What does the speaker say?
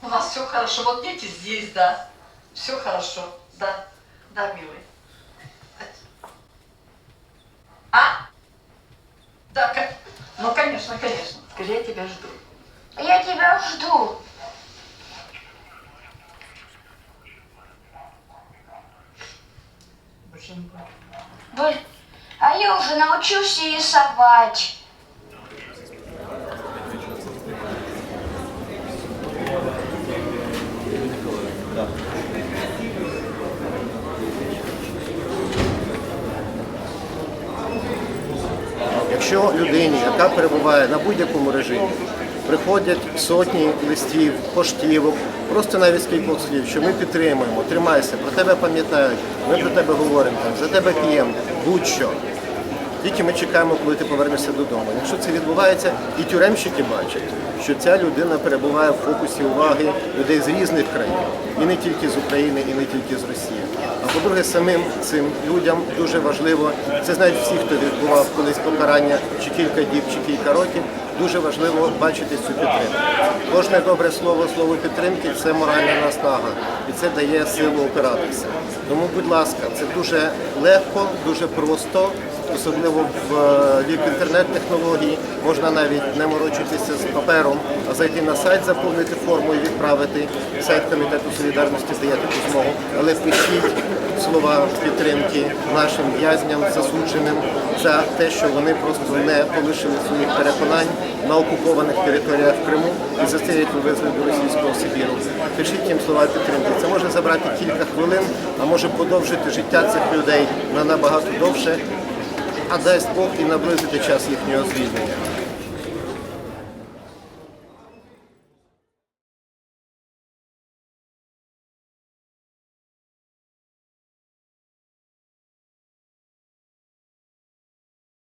У нас все хорошо. Вот дети здесь, да. Все хорошо. Да. Да, милый. А? Да, ну конечно, конечно. Скажи, я тебя жду. Я тебя жду. Больше не буду. Блин, а я уже научился рисовать. Якщо людині, яка перебуває на будь-якому режимі, приходять сотні листів, поштівок, просто навіть з кількох слів, що ми підтримуємо, тримайся, про тебе пам'ятають, ми про тебе говоримо, за тебе п'ємо, будь-що. Тільки ми чекаємо, коли ти повернешся додому. Якщо це відбувається, і тюремщики бачать, що ця людина перебуває в фокусі уваги людей з різних країн, і не тільки з України, і не тільки з Росії. А по-друге, самим цим людям дуже важливо, це знають всі, хто відбував колись покарання чи кілька діб, чи кілька років. Дуже важливо бачити цю підтримку. Кожне добре слово, слово підтримки це моральна наснага, і це дає силу опиратися. Тому, будь ласка, це дуже легко, дуже просто особливо в е, вік інтернет-технологій, можна навіть не морочитися з папером, а зайти на сайт, заповнити форму і відправити. Сайт комітету солідарності дає таку змогу. Але пишіть слова підтримки нашим в'язням, засудженим за те, що вони просто не полишили своїх переконань на окупованих територіях Криму і за це їх вивезли до російського Сибіру. Пишіть їм слова підтримки. Це може забрати кілька хвилин, а може подовжити життя цих людей на набагато довше а дасть Бог і наблизити час їхнього звільнення.